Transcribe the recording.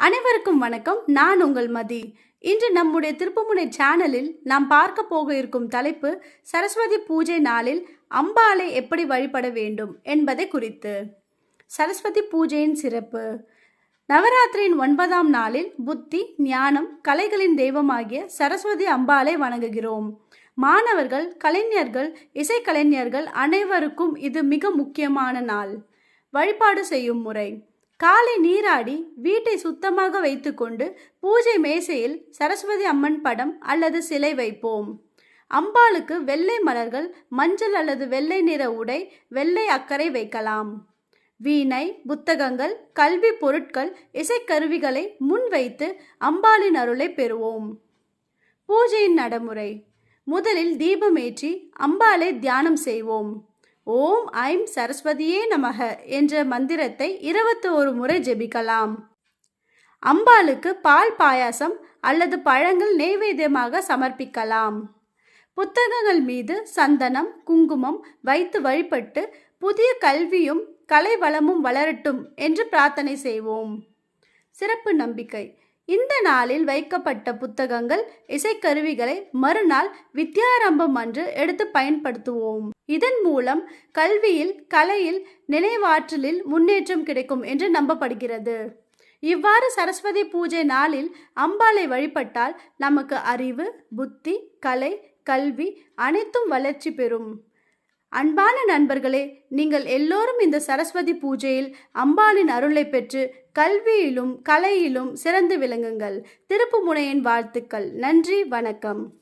அனைவருக்கும் வணக்கம். நான் உங்கள் மதி. இன்று நம்முடைய திருப்புமுனை சேனலில் நாம் பார்க்க போக இருக்கும் தலைப்பு சரஸ்வதி பூஜை நாளில் அம்பாளை எப்படி வழிபட வேண்டும் என்பதை குறித்து. சரஸ்வதி பூஜையின் சிறப்பு. நவராத்திரியின் ஒன்பதாம் நாளில் புத்தி ஞானம் கலைகளின் தெய்வமாகிய சரஸ்வதி அம்பாளை வணங்குகிறோம். மாணவர்கள் கலைஞர்கள் இசைக்கலைஞர்கள் அனைவருக்கும் இது மிக முக்கியமான நாள். வழிபாடு செய்யும் முறை. காலை நீராடி வீட்டை சுத்தமாக வைத்துக்கொண்டு பூஜை மேசையில் சரஸ்வதி அம்மன் படம் அல்லது சிலை வைப்போம். அம்பாளுக்கு வெள்ளை மலர்கள் மஞ்சள் அல்லது வெள்ளை நிற உடை வெள்ளை அக்கறை வைக்கலாம். வீணை புத்தகங்கள் கல்வி பொருட்கள் இசைக்கருவிகளை முன் வைத்து அம்பாளின் அருளை பெறுவோம். பூஜையின் நடைமுறை. முதலில் தீபமேற்றி அம்பாளை தியானம் செய்வோம். ஓம் ஐம் சரஸ்வதியே நமக என்ற மந்திரத்தை இருபத்தி ஒரு முறை ஜெபிக்கலாம். அம்பாளுக்கு பால் பாயாசம் அல்லது பழங்கள் நெய்வேத்தியமாக சமர்ப்பிக்கலாம். புத்தகங்கள் மீது சந்தனம் குங்குமம் வைத்து வழிபட்டு புதிய கல்வியும் கலை வளமும் வளரட்டும் என்று பிரார்த்தனை செய்வோம். சிறப்பு நம்பிக்கை. இந்த நாளில் வைக்கப்பட்ட புத்தகங்கள் இசைக்கருவிகளை மறுநாள் வித்யாரம்பம் அன்று எடுத்து பயன்படுத்துவோம். இதன் மூலம் கல்வியில் கலையில் நினைவாற்றலில் முன்னேற்றம் கிடைக்கும் என்று நம்பப்படுகிறது. இவ்வாறு சரஸ்வதி பூஜை நாளில் அம்பாளை வழிபட்டால் நமக்கு அறிவு புத்தி கலை கல்வி அனைத்தும் வளர்ச்சி பெறும். அன்பான நண்பர்களே நீங்கள் எல்லோரும் இந்த சரஸ்வதி பூஜையில் அம்பாளின் அருளை பெற்று கல்வியிலும் கலையிலும் சிறந்து விளங்குங்கள். திருப்புமுனையின் வாழ்த்துக்கள். நன்றி வணக்கம்.